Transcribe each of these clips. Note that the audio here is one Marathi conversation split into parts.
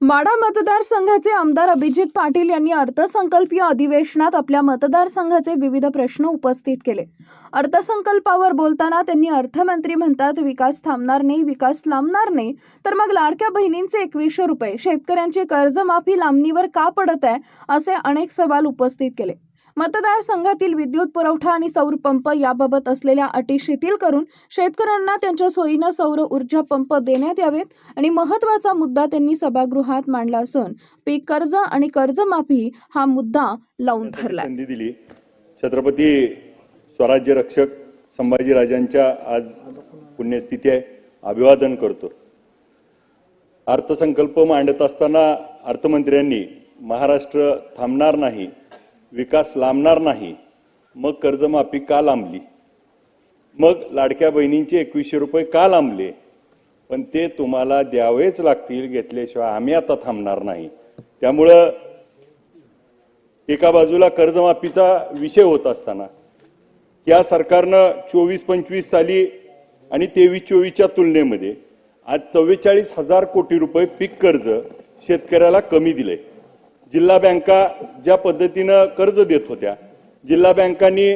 माडा मतदारसंघाचे आमदार अभिजित पाटील यांनी अर्थसंकल्पीय अधिवेशनात आपल्या मतदारसंघाचे विविध प्रश्न उपस्थित केले. अर्थसंकल्पावर बोलताना त्यांनी अर्थमंत्री म्हणतात विकास थांबणार नाही विकास लांबणार नाही. तर मग लाडक्या बहिणींचे एकवीसशे रुपये शेतकऱ्यांची कर्जमाफी लांबणीवर का पडत आहे? असे अनेक सवाल उपस्थित केले. मतदारसंघातील विद्युत पुरवठा आणि सौर पंप याबाबत असलेल्या अटी शिथिल करून शेतकऱ्यांना त्यांच्या सोयीनं सौर ऊर्जा पंप देण्यात यावेत आणि महत्त्वाचा मुद्दा त्यांनी सभागृहात मांडला असून पीक कर्ज आणि कर्जमाफी हा मुद्दा लावून धरला दिली. छत्रपती स्वराज्य रक्षक संभाजीराजांच्या आज पुण्यस्थिती आहे. अभिवादन करतो. अर्थसंकल्प मांडत असताना अर्थमंत्र्यांनी महाराष्ट्र थांबणार नाही विकास लांबणार नाही. मग कर्जमाफी का लांबली? मग लाडक्या बहिणींचे एकवीसशे रुपये का लांबले? पण ते तुम्हाला द्यावेच लागतील घेतल्याशिवाय आम्ही आता थांबणार नाही. त्यामुळं एका बाजूला कर्जमाफीचा विषय होत असताना या सरकारनं चोवीस पंचवीस साली आणि तेवीस चोवीसच्या तुलनेमध्ये आज चव्वेचाळीस हजार कोटी रुपये पीक कर्ज शेतकऱ्याला कमी दिले जिल्हा बँका ज्या पद्धतीनं कर्ज देत होत्या जिल्हा बँकांनी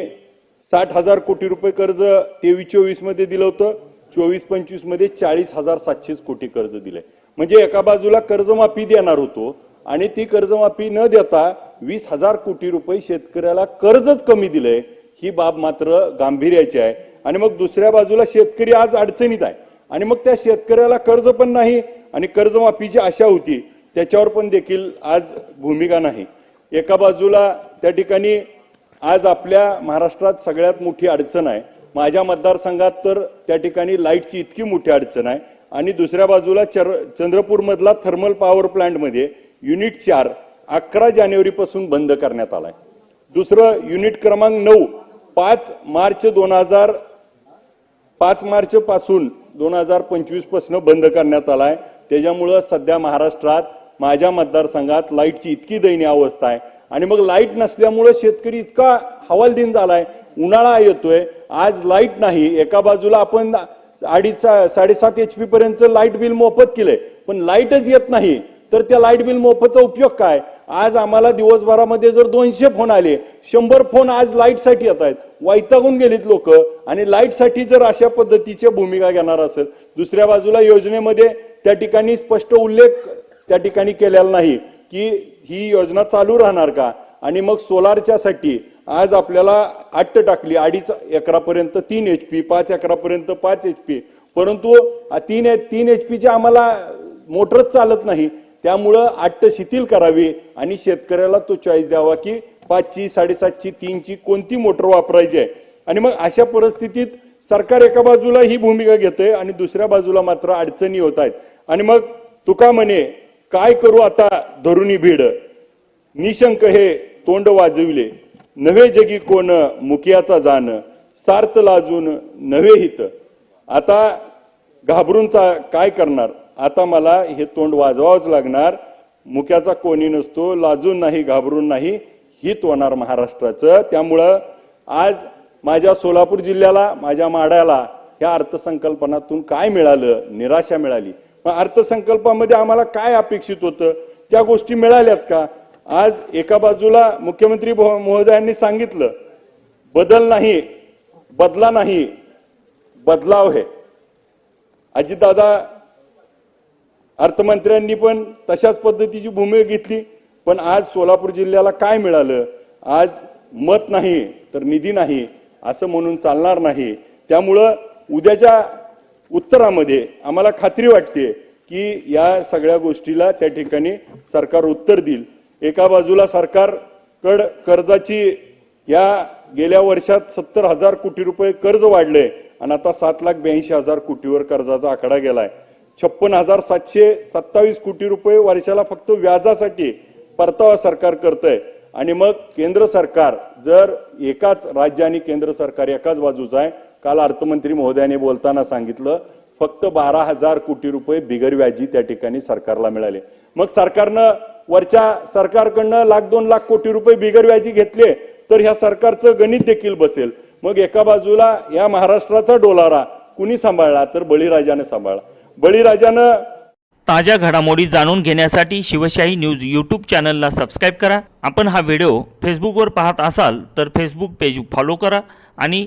साठ हजार कोटी रुपये कर्ज तेवीस चोवीसमध्ये दिलं होतं चोवीस पंचवीसमध्ये चाळीस हजार सातशेच कोटी कर्ज दिले. म्हणजे एका बाजूला कर्जमाफी देणार होतो आणि ती कर्जमाफी न देता वीस हजार कोटी रुपये शेतकऱ्याला कर्जच कमी दिलंय ही बाब मात्र गांभीर्याची आहे. आणि मग दुसऱ्या बाजूला शेतकरी आज अडचणीत आहे. आणि मग त्या शेतकऱ्याला कर्ज पण नाही आणि कर्जमाफीची आशा होती. त्याच्यावर पण देखील आज भूमिका नाही. एका बाजूला त्या ठिकाणी आज आपल्या महाराष्ट्रात सगळ्यात मोठी अडचण आहे. माझ्या मतदारसंघात तर त्या ठिकाणी लाईटची इतकी मोठी अडचण आहे. आणि दुसऱ्या बाजूला चर चंद्रपूरमधला थर्मल पॉवर प्लांटमध्ये युनिट चार अकरा जानेवारीपासून बंद करण्यात आलाय. दुसरं युनिट क्रमांक नऊ पाच मार्च दोन हजार पाच मार्च पासून दोन हजार पंचवीसपासून बंद करण्यात आलाय. त्याच्यामुळं सध्या महाराष्ट्रात माझ्या मतदारसंघात लाईटची इतकी दयनीय अवस्था आहे. आणि मग लाइट नसल्यामुळं शेतकरी इतका हवालदिन झालाय. उन्हाळा येतोय. आज लाइट नाही. एका बाजूला आपण अडीच साडेसात एच पी पर्यंत लाइट बिल मोफत केलंय. पण लाईटच येत नाही. तर त्या लाइट बिल मोफतचा उपयोग काय? आज आम्हाला दिवसभरामध्ये जर दोनशे फोन आले शंभर फोन आज लाईटसाठी येत आहेत. वैतागून गेलीत लोक. आणि लाईटसाठी जर अशा पद्धतीच्या भूमिका घेणार असेल दुसऱ्या बाजूला योजनेमध्ये त्या ठिकाणी स्पष्ट उल्लेख त्या ठिकाणी केलेला नाही की ही योजना चालू राहणार का? आणि मग सोलारच्यासाठी आज आपल्याला अट्ट टाकली अडीच एकरापर्यंत तीन एच पी पाच एकरापर्यंत पाच एच पी परंतु तीन तीन एच पीची आम्हाला मोटरच चालत नाही. त्यामुळं अट्ट शिथिल करावी आणि शेतकऱ्याला तो चॉईस द्यावा की पाचची साडेसातची तीनची कोणती मोटर वापरायची आहे. आणि मग अशा परिस्थितीत सरकार एका बाजूला ही भूमिका घेतंय आणि दुसऱ्या बाजूला मात्र अडचणी होत आहेत. आणि मग तुका म्हणे काय करू आता धरुणी भीड? निशंक हे तोंड वाजविले. नवे जगी कोण मुखियाचा जाण. सार्थ लाजून नवे हित. आता घाबरूनचा काय करणार? आता मला हे तोंड वाजवावंच लागणार. मुख्याचा कोणी नसतो लाजून नाही घाबरून नाही हित होणार महाराष्ट्राचं. त्यामुळं आज माझ्या सोलापूर जिल्ह्याला माझ्या माड्याला ह्या अर्थसंकल्पनातून काय मिळालं? निराशा मिळाली. मग अर्थसंकल्पामध्ये आम्हाला काय अपेक्षित होतं? त्या गोष्टी मिळाल्यात का? आज एका बाजूला मुख्यमंत्री महोदयांनी सांगितलं बदल नाही बदला नाही बदलाव है. अजितदादा अर्थमंत्र्यांनी पण तशाच पद्धतीची भूमिका घेतली पण आज सोलापूर जिल्ह्याला काय मिळालं? आज मत नाही तर निधी नाही असं म्हणून चालणार नाही. त्यामुळं उद्याच्या उत्तरामध्ये आम्हाला खात्री वाटते की या सगळ्या गोष्टीला त्या ठिकाणी सरकार उत्तर देईल. एका बाजूला सरकारकड कर्जाची या गेल्या वर्षात सत्तर हजार कोटी रुपये कर्ज वाढले आणि आता सात लाख ब्याऐंशी हजार कोटीवर कर्जाचा आकडा गेलाय. छप्पन हजार सातशे सत्तावीस कोटी रुपये वर्षाला फक्त व्याजासाठी परतावा सरकार करतंय. आणि मग केंद्र सरकार जर एकाच राज्य आणि केंद्र सरकार एकाच बाजूचं आहे काल अर्थमंत्री महोदयाने बोलताना सांगितलं फक्त बारा हजार कोटी रुपये बिगरव्याजी त्या ठिकाणी सरकारला मिळाले. मग सरकारनं वरच्या सरकारकडनं लाख दोन लाख कोटी रुपये बिगरव्याजी घेतले तर ह्या सरकारचं गणित देखील बसेल. मग एका बाजूला या महाराष्ट्राचा डोलारा कुणी सांभाळला? तर बळीराजाने सांभाळला. बळीराजानं ताज्या घडामोडी जाणून घेण्यासाठी शिवशाही न्यूज यूट्यूब चॅनलला सबस्क्राईब करा. आपण हा व्हिडिओ फेसबुकवर पाहत असाल तर फेसबुक पेज फॉलो करा आणि